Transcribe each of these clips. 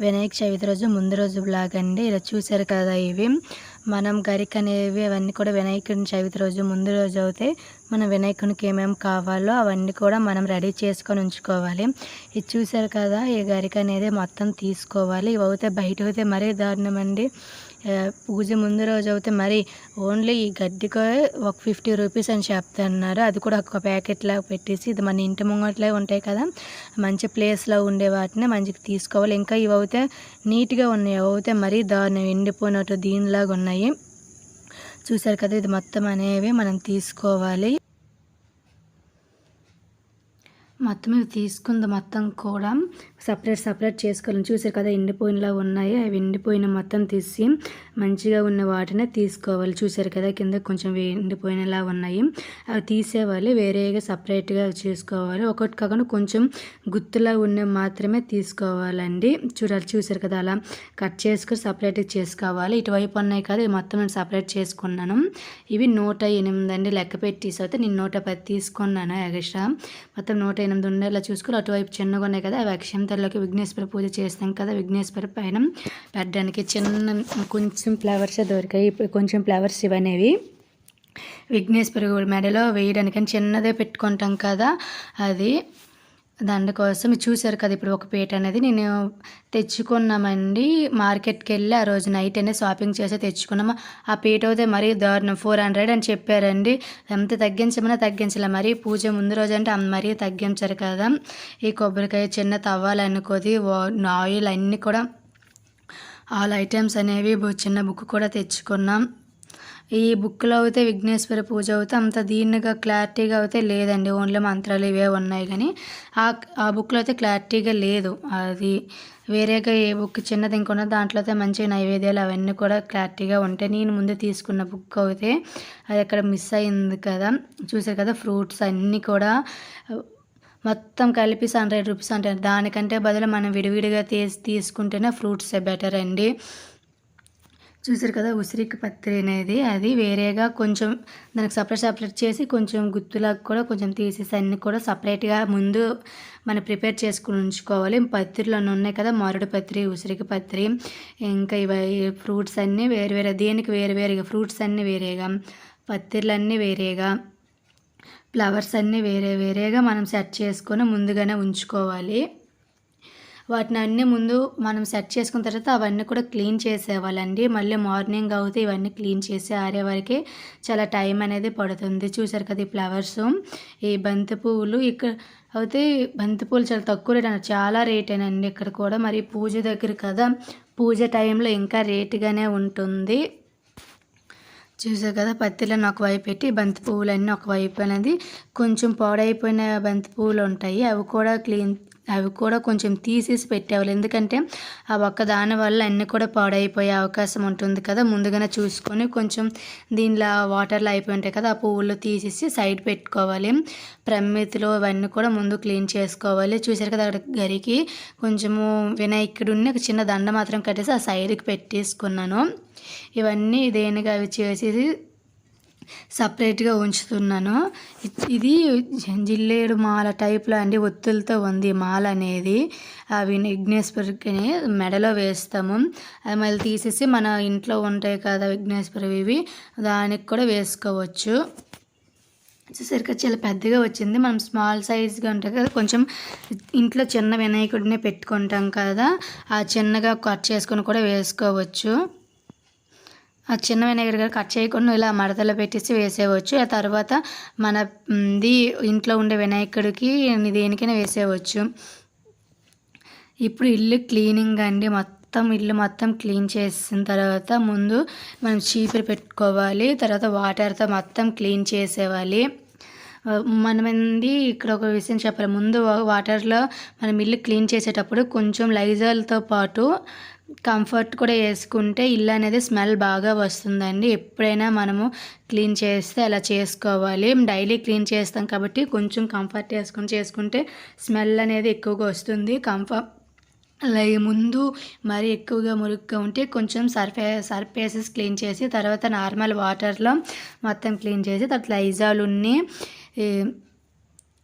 వినాయక చవితి రోజు ముందు రోజు బ్లాగ్ అండి ఇలా చూసారు కదా ఇవి. మనం గరిక అనేవి అవన్నీ కూడా వినాయకుని చవితి రోజు ముందు రోజు అయితే మనం వినాయకునికి ఏమేమి కావాలో అవన్నీ కూడా మనం రెడీ చేసుకొని ఉంచుకోవాలి. ఇది చూసారు కదా ఈ గరిక అనేది మొత్తం తీసుకోవాలి. ఇవి అయితే బయట అయితే మరీ దారుణం అండి. పూజ ముందు రోజు అయితే మరి ఓన్లీ ఈ గడ్డికి ఒక ఫిఫ్టీ రూపీస్ అని చెప్తున్నారు. అది కూడా ఒక ప్యాకెట్ లాగా పెట్టేసి ఇది మన ఇంటి ముంగట్లే ఉంటాయి కదా. మంచి ప్లేస్లో ఉండే వాటిని మంచిగా తీసుకోవాలి. ఇంకా ఇవి అయితే నీట్గా ఉన్నాయి. అవి మరీ దాన్ని ఎండిపోయినట్టు దీనిలాగా ఉన్నాయి. చూసారు కదా ఇది మొత్తం అనేవి మనం తీసుకోవాలి. మొత్తం ఇవి తీసుకుంది మొత్తం కూడా. సపరేట్ సపరేట్ చేసుకోవాలి. చూసారు కదా ఎండిపోయినలా ఉన్నాయి. అవి ఎండిపోయిన మొత్తం తీసి మంచిగా ఉన్న వాటినే తీసుకోవాలి. చూసారు కదా కింద కొంచెం ఎండిపోయినలా ఉన్నాయి. అవి తీసేవాలి. వేరేగా సపరేట్గా చేసుకోవాలి. ఒకటి కాకుండా కొంచెం గుత్తులా ఉన్న మాత్రమే తీసుకోవాలండి. చూడాలి చూసారు కదా అలా కట్ చేసుకుని సపరేట్గా చేసుకోవాలి. ఇటువైపు ఉన్నాయి కదా మొత్తం నేను సపరేట్ చేసుకున్నాను. ఇవి నూట ఎనిమిది అండి. లెక్క పెట్టి అయితే నేను నూట పది తీసుకున్నాను ఎగస్ట్రా మొత్తం నూట ఎనిమిది ఉండేలా చూసుకుని అటువైపు చిన్నగా ఉన్నాయి కదా అవి అక్షంతల్లోకి విఘ్నేశ్వర పూజ చేస్తాం కదా విఘ్నేశ్వర పైన పెట్టడానికి చిన్న కొంచెం ఫ్లవర్స్ దొరికాయి. ఇప్పుడు కొంచెం ఫ్లవర్స్ ఇవనేవి. విఘ్నేశ్వర మెడలో వేయడానికి అని చిన్నదే పెట్టుకుంటాం కదా అది దాని కోసం చూసారు కదా ఇప్పుడు ఒక పీట అనేది. నేను తెచ్చుకున్నామండి. మార్కెట్కి వెళ్ళి ఆ రోజు నైట్ అనేది షాపింగ్ చేసి తెచ్చుకున్నాము. ఆ పీట అయితే మరీ దారుణం. ఫోర్ హండ్రెడ్ అని చెప్పారండి. ఎంత తగ్గించమన్నా తగ్గించలే. మరీ పూజ ముందు రోజు అంటే మరీ తగ్గించారు కదా. ఈ కొబ్బరికాయ చిన్న తవ్వాలి అనుకోది. ఆయిల్ అన్నీ కూడా. ఆల్ ఐటమ్స్ అనేవి చిన్న బుక్ కూడా తెచ్చుకున్నాం. ఈ బుక్లో అయితే విఘ్నేశ్వర పూజ అయితే అంత దీనిగా క్లారిటీగా అయితే లేదండి. ఓన్లీ మంత్రాలు ఇవే ఉన్నాయి కానీ ఆ ఆ బుక్లో అయితే క్లారిటీగా లేదు. అది వేరేగా ఏ బుక్ చిన్నది ఇంకొన్న దాంట్లో అయితే మంచి నైవేద్యాలు అవన్నీ కూడా క్లారిటీగా ఉంటాయి నేను ముందు తీసుకున్న బుక్ అయితే అది అక్కడ మిస్ అయింది కదా. చూసారు కదా ఫ్రూట్స్ అన్నీ కూడా మొత్తం కలిపి హండ్రెడ్ రూపీస్ అంటారు. దానికంటే బదులు మనం విడివిడిగా తీసి తీసుకుంటేనే ఫ్రూట్స్ బెటర్ అండి. చూసారు కదా ఉసిరికి పత్రి అనేది. అది వేరేగా కొంచెం దానికి సపరేట్ సపరేట్ చేసి కొంచెం గుత్తులకు కూడా కొంచెం తీసేసి అన్ని కూడా సపరేట్గా ముందు మనం ప్రిపేర్ చేసుకుని ఉంచుకోవాలి. పత్రిలో ఉన్నాయి కదా మారుడు పత్రి ఉసిరికి పత్రి. ఇంకా ఇవి ఫ్రూట్స్ అన్నీ వేరు వేరే దేనికి వేరు వేరుగా? ఫ్రూట్స్ అన్నీ వేరేగా పత్రిలన్నీ వేరేగా ఫ్లవర్స్ అన్నీ వేరే వేరేగా మనం సెట్ చేసుకొని ముందుగానే ఉంచుకోవాలి. వాటిని అన్నీ ముందు మనం సెట్ చేసుకున్న తర్వాత అవన్నీ కూడా క్లీన్ చేసేవాళ్ళండి మళ్ళీ మార్నింగ్ అవుతే ఇవన్నీ క్లీన్ చేసి ఆరే వరకే చాలా టైం అనేది పడుతుంది. చూసారు కదా ఈ ఫ్లవర్స్. ఈ బంతి పువ్వులు ఇక్కడ అయితే బంతి పూలు చాలా తక్కువ రేట్ అన్నారు చాలా రేటేనండి ఇక్కడ కూడా. మరి పూజ దగ్గర కదా పూజ టైంలో ఇంకా రేటుగానే ఉంటుంది. చూసారు కదా పత్తిలను ఒకవైపు పెట్టి బంతి పువ్వులన్నీ ఒకవైపు అనేది కొంచెం పాడైపోయిన బంతి పువ్వులు ఉంటాయి. అవి కూడా క్లీన్ అవి కూడా కొంచెం తీసేసి పెట్టేవాళ్ళు. ఎందుకంటే ఆ ఒక్క దాని వల్ల అన్నీ కూడా పాడైపోయే అవకాశం ఉంటుంది కదా. ముందుగానే చూసుకొని కొంచెం దీనిలో వాటర్లో అయిపోయి ఉంటాయి కదా ఆ పువ్వులు తీసేసి సైడ్ పెట్టుకోవాలి. ప్రమితిలో ఇవన్నీ కూడా ముందు క్లీన్ చేసుకోవాలి. చూసారు కదా అక్కడ గరికి కొంచెము వినాయకుడిని ఒక చిన్న దండ మాత్రం కట్టేసి ఆ సైడ్కి పెట్టేసుకున్నాను. ఇవన్నీ దేనిగా అవి చేసేసి సపరేట్గా ఉంచుతున్నాను. ఇది జిల్లేడు మాల టైప్లో అండి ఒత్తులతో ఉంది మాల అనేది. అవి విఘ్నేశ్వరికి మెడలో వేస్తాము. అది మళ్ళీ తీసేసి మన ఇంట్లో ఉంటాయి కదా విఘ్నేశ్వరవి ఇవి దానికి కూడా వేసుకోవచ్చు. చూసరికి చాలా పెద్దగా వచ్చింది. మనం స్మాల్ సైజ్గా ఉంటాయి కదా కొంచెం ఇంట్లో చిన్న వినాయకుడిని పెట్టుకుంటాం కదా ఆ చిన్నగా కట్ చేసుకొని కూడా వేసుకోవచ్చు. ఆ చిన్న వినాయకుడి గారు కట్ చేయకుండా ఇలా మడతలో పెట్టేసి వేసేవచ్చు. ఆ తర్వాత మన ది ఇంట్లో ఉండే వినాయకుడికి దేనికైనా వేసేయవచ్చు ఇప్పుడు ఇల్లు క్లీనింగ్ అండి. మొత్తం ఇల్లు మొత్తం క్లీన్ చేసిన తర్వాత ముందు మనం చీపురు పెట్టుకోవాలి. తర్వాత వాటర్తో మొత్తం క్లీన్ చేసేవాలి. మనమంది ఇక్కడ ఒక విషయం చెప్పాలి. ముందు వాటర్లో మనం ఇల్లు క్లీన్ చేసేటప్పుడు కొంచెం లైజాల్తో పాటు కంఫర్ట్ కూడా వేసుకుంటే ఇల్లు అనేది స్మెల్ బాగా వస్తుందండి. ఎప్పుడైనా మనము క్లీన్ చేస్తే అలా చేసుకోవాలి. డైలీ క్లీన్ చేస్తాం కాబట్టి కొంచెం కంఫర్ట్ వేసుకొని చేసుకుంటే స్మెల్ అనేది ఎక్కువగా వస్తుంది. కంఫర్ట్ అలాగే ముందు మరి ఎక్కువగా మురుగ్గా ఉంటే కొంచెం సర్ఫే సర్ఫేసెస్ క్లీన్ చేసి తర్వాత నార్మల్ వాటర్లో మొత్తం క్లీన్ చేసి తర్వాత లైజాల్ ఉన్ని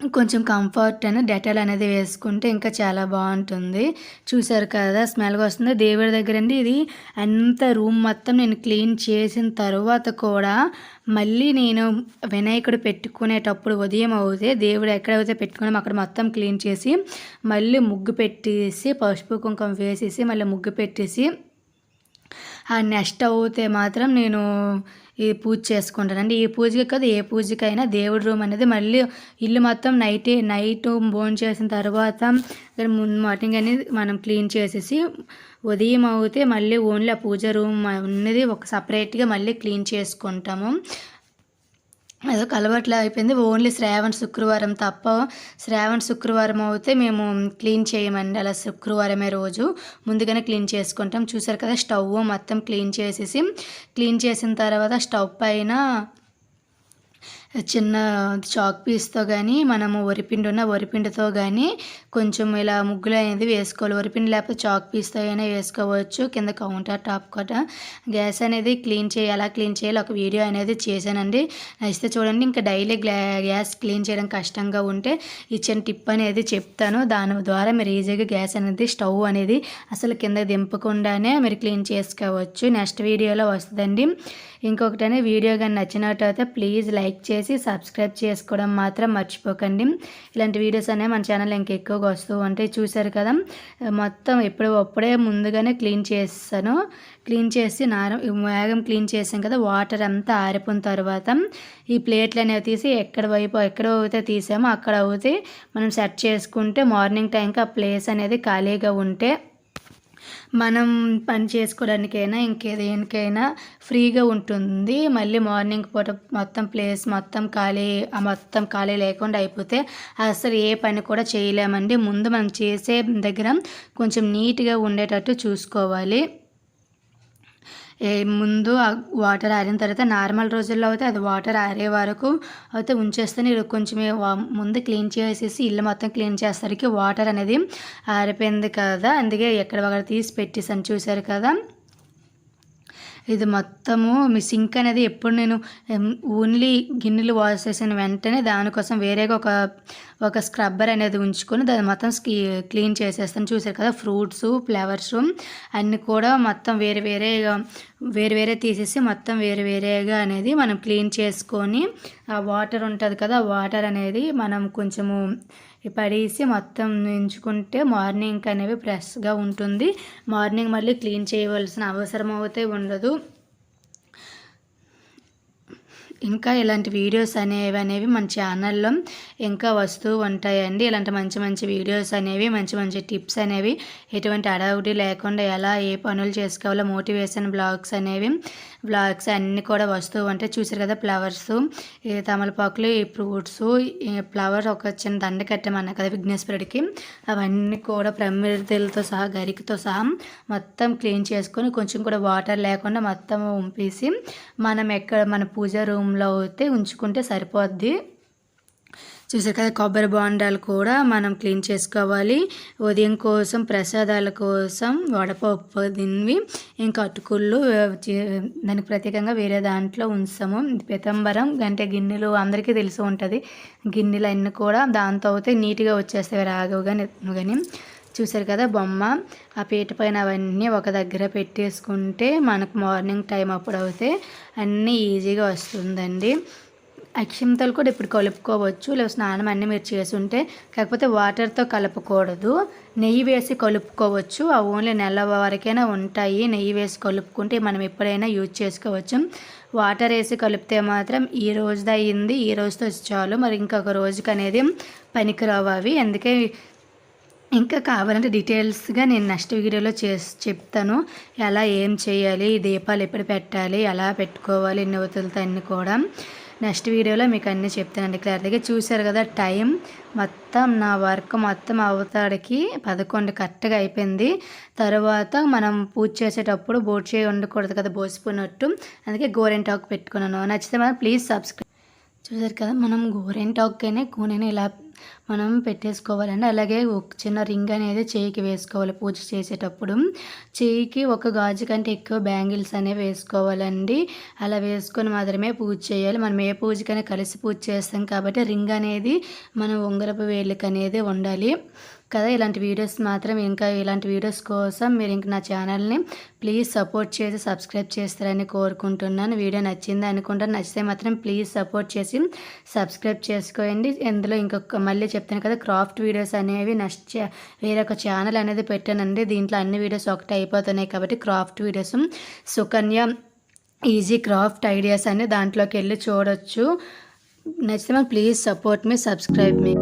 కొంచెం కంఫర్ట్ అని డెటాల్ అనేది వేసుకుంటే ఇంకా చాలా బాగుంటుంది. చూసారు కదా స్మెల్గా వస్తుంది. దేవుడి దగ్గర అండి ఇది అంత రూమ్ మొత్తం నేను క్లీన్ చేసిన తర్వాత కూడా మళ్ళీ నేను వినాయకుడు పెట్టుకునేటప్పుడు ఉదయం అవుతే దేవుడు ఎక్కడైతే పెట్టుకున్నామో అక్కడ మొత్తం క్లీన్ చేసి మళ్ళీ ముగ్గు పెట్టేసి పసుపు కుంకుమ వేసేసి మళ్ళీ ముగ్గు పెట్టేసి ఆ నెక్స్ట్ అవుతే మాత్రం నేను ఈ పూజ చేసుకుంటానండి ఈ పూజకి కాదు ఏ పూజకైనా దేవుడి రూమ్ అనేది మళ్ళీ ఇల్లు మొత్తం నైట్ నైట్ బోన్ చేసిన తర్వాత మార్నింగ్ అనేది మనం క్లీన్ చేసేసి ఉదయం అవుతే మళ్ళీ ఓన్లీ ఆ పూజ రూమ్ అనేది ఒక సపరేట్గా మళ్ళీ క్లీన్ చేసుకుంటాము. అదొక అలవాట్లు అయిపోయింది. ఓన్లీ శ్రావణ శుక్రవారం తప్ప శ్రావణ శుక్రవారం అయితే మేము క్లీన్ చేయమండి. అలా శుక్రవారమే రోజు ముందుగానే క్లీన్ చేసుకుంటాం. చూసారు కదా స్టవ్ మొత్తం క్లీన్ చేసేసి క్లీన్ చేసిన తర్వాత స్టవ్ పైన చిన్న చాక్ పీస్తో కానీ మనము వరిపిండి ఉన్న వరిపిండితో కానీ కొంచెం ఇలా ముగ్గులు అనేది వేసుకోవాలి. వరిపిండి లేకపోతే చాక్ పీస్తో అయినా వేసుకోవచ్చు. కింద కౌంటర్ టాప్ కూడా గ్యాస్ అనేది క్లీన్ చేయాలి? ఎలా క్లీన్ చేయాలి? ఒక వీడియో అనేది చేశానండి. నచ్చితే చూడండి. ఇంకా డైలీ గ్యాస్ క్లీన్ చేయడం కష్టంగా ఉంటే ఇచ్చిన టిప్ అనేది చెప్తాను. దాని ద్వారా మీరు ఈజీగా గ్యాస్ అనేది స్టవ్ అనేది అసలు కింద దింపకుండానే మీరు క్లీన్ చేసుకోవచ్చు. నెక్స్ట్ వీడియోలో వస్తుందండి. ఇంకొకటనే వీడియో కానీ నచ్చినట్టయితే ప్లీజ్ లైక్ చేసి సబ్స్క్రైబ్ చేసుకోవడం మాత్రం మర్చిపోకండి. ఇలాంటి వీడియోస్ అనేవి మన ఛానల్ ఇంకెక్కువగా వస్తూ ఉంటాయి. చూసారు కదా మొత్తం ఎప్పుడు అప్పుడే ముందుగానే క్లీన్ చేస్తాను. క్లీన్ చేసి నారం వేగం క్లీన్ చేసాం కదా వాటర్ అంతా ఆరిపోయిన తర్వాత ఈ ప్లేట్లు అనేవి తీసి ఎక్కడ వైపు ఎక్కడ అయితే తీసామో అక్కడ అయితే మనం సెట్ చేసుకుంటే మార్నింగ్ టైంకి ఆ ప్లేస్ అనేది ఖాళీగా ఉంటే మనం పని చేసుకోవడానికైనా ఇంకేదేనికైనా ఫ్రీగా ఉంటుంది. మళ్ళీ మార్నింగ్ పూట మొత్తం ప్లేస్ మొత్తం ఖాళీ మొత్తం ఖాళీ లేకుండా అయిపోతే అసలు ఏ పని కూడా చేయలేమండి. ముందు మనం చేసే దగ్గర కొంచెం నీట్గా ఉండేటట్టు చూసుకోవాలి. ముందు వాటర్ ఆరిన తర్వాత నార్మల్ రోజుల్లో అయితే అది వాటర్ ఆరే వరకు అయితే ఉంచేస్తే కొంచెం ముందు క్లీన్ చేసేసి ఇల్లు మొత్తం క్లీన్ చేసరికి వాటర్ అనేది ఆరిపోయింది కదా. అందుకే ఎక్కడ ఒకటి తీసి పెట్టేసాను చూసారు కదా? ఇది మొత్తము మీ సింక్ అనేది ఎప్పుడు నేను ఓన్లీ గిన్నెలు వాష్ చేసిన వెంటనే దానికోసం వేరేగా ఒక ఒక స్క్రబ్బర్ అనేది ఉంచుకొని దాన్ని మొత్తం క్లీన్ చేసేస్తాను. చూసారు కదా ఫ్రూట్స్ ఫ్లవర్స్ అన్నీ కూడా మొత్తం వేరే వేరేగా వేరు వేరే తీసేసి మొత్తం వేరు వేరేగా అనేది మనం క్లీన్ చేసుకొని ఆ వాటర్ ఉంటుంది కదా వాటర్ అనేది మనం కొంచెము పడేసి మొత్తం ఎంచుకుంటే మార్నింగ్ అనేవి ఫ్రెష్గా ఉంటుంది. మార్నింగ్ మళ్ళీ క్లీన్ చేయవలసిన అవసరం అయితే ఉండదు. ఇంకా ఇలాంటి వీడియోస్ అనేవి అనేవి మన ఛానల్లో ఇంకా వస్తూ ఉంటాయండి. ఇలాంటి మంచి మంచి వీడియోస్ అనేవి మంచి మంచి టిప్స్ అనేవి ఎటువంటి అడవుడి లేకుండా ఎలా ఏ పనులు చేసుకోవాలో మోటివేషన్ బ్లాగ్స్ అనేవి బ్లాగ్స్ అన్నీ కూడా వస్తూ ఉంటాయి. చూసారు కదా ఫ్లవర్స్ తమలపాకులు ఈ ఫ్రూట్స్ ఫ్లవర్స్ ఒక చిన్న దండ కట్టామన్నా కదా విఘ్నేశ్వరుడికి. అవన్నీ కూడా ప్రమిదలతో సహా గరికతో సహా మొత్తం క్లీన్ చేసుకొని కొంచెం కూడా వాటర్ లేకుండా మొత్తం ఉంపేసి మనం ఎక్కడ మన పూజ రూమ్లో అయితే ఉంచుకుంటే సరిపోద్ది. చూసారు కదా కొబ్బరి బోండాలు కూడా మనం క్లీన్ చేసుకోవాలి. ఉదయం కోసం ప్రసాదాల కోసం వడపప్పు దీనివి ఇంకా అటుకుళ్ళు దానికి ప్రత్యేకంగా వేరే దాంట్లో ఉంచాము. పితంబరం అంటే గిన్నెలు అందరికీ తెలిసి ఉంటుంది. గిన్నెలు అన్నీ కూడా దాంతో అయితే నీట్గా వచ్చేస్తాయి రాగవు కానీ కానీ చూసారు కదా బొమ్మ? ఆ పీట పైన అవన్నీ ఒక దగ్గర పెట్టేసుకుంటే మనకు మార్నింగ్ టైం అప్పుడు అయితే అన్నీ ఈజీగా వస్తుందండి. అక్షింతలు కూడా ఇప్పుడు కలుపుకోవచ్చు. లేదా స్నానం అన్నీ మీరు చేసుంటే కాకపోతే వాటర్తో కలపకూడదు. నెయ్యి వేసి కలుపుకోవచ్చు. ఆ ఓన్లీ నెల వరకైనా ఉంటాయి. నెయ్యి వేసి కలుపుకుంటే మనం ఎప్పుడైనా యూజ్ చేసుకోవచ్చు. వాటర్ వేసి కలిపితే మాత్రం ఈ రోజుది అయ్యింది ఈ రోజుతో చాలు. మరి ఇంకొక రోజుకి అనేది పనికిరావు అవి. అందుకే ఇంకా కావాలంటే డీటెయిల్స్గా నేను నెక్స్ట్ వీడియోలో చేసి చెప్తాను. ఎలా ఏం చేయాలి దీపాలు ఎప్పుడు పెట్టాలి ఎలా పెట్టుకోవాలి ఎన్ని వతులతో అన్నీ కూడా. నెక్స్ట్ వీడియోలో మీకు అన్నీ చెప్తానండి. క్లారిటీగా చూశారు కదా టైం మొత్తం నా వర్క్ మొత్తం అవతాడికి పదకొండు కరెక్ట్గా అయిపోయింది. తర్వాత మనం పూజ చేసేటప్పుడు బోట్ చేయి ఉండకూడదు కదా బోసిపోయినట్టు. అందుకే గోరెంటాకు పెట్టుకున్నాను. నచ్చితే మనం ప్లీజ్ సబ్స్క్రైబ్ చూసారు కదా మనం గోరెంటాక్కైనా కూనైనా ఇలా మనం పెట్టేసుకోవాలండి. అలాగే ఒక చిన్న రింగ్ అనేది చేయికి వేసుకోవాలి. పూజ చేసేటప్పుడు చేయికి ఒక గాజు కంటే ఎక్కువ బ్యాంగిల్స్ అనేవి వేసుకోవాలండి. అలా వేసుకొని మాత్రమే పూజ చేయాలి. మనం ఏ పూజకైనా కలిసి పూజ చేస్తాం కాబట్టి రింగ్ అనేది మన ఉంగరపు వేలికి అనేది ఉండాలి. కదా ఇలాంటి వీడియోస్ మాత్రం ఇంకా ఇలాంటి వీడియోస్ కోసం మీరు ఇంక నా ఛానల్ని ప్లీజ్ సపోర్ట్ చేసి సబ్స్క్రైబ్ చేస్తారని కోరుకుంటున్నాను. వీడియో నచ్చింది అనుకుంటాను నచ్చితే మాత్రం ప్లీజ్ సపోర్ట్ చేసి సబ్స్క్రైబ్ చేసుకోండి ఇందులో ఇంకొక మళ్ళీ చెప్తాను కదా క్రాఫ్ట్ వీడియోస్ అనేవి నెక్స్ట్ వేరొక ఛానల్ అనేది పెట్టానండి. దీంట్లో అన్ని వీడియోస్ ఒకటి అయిపోతున్నాయి కాబట్టి craft videos Sukanya easy craft ideas అని దాంట్లోకి వెళ్ళి చూడొచ్చు. నచ్చితే please support me subscribe me.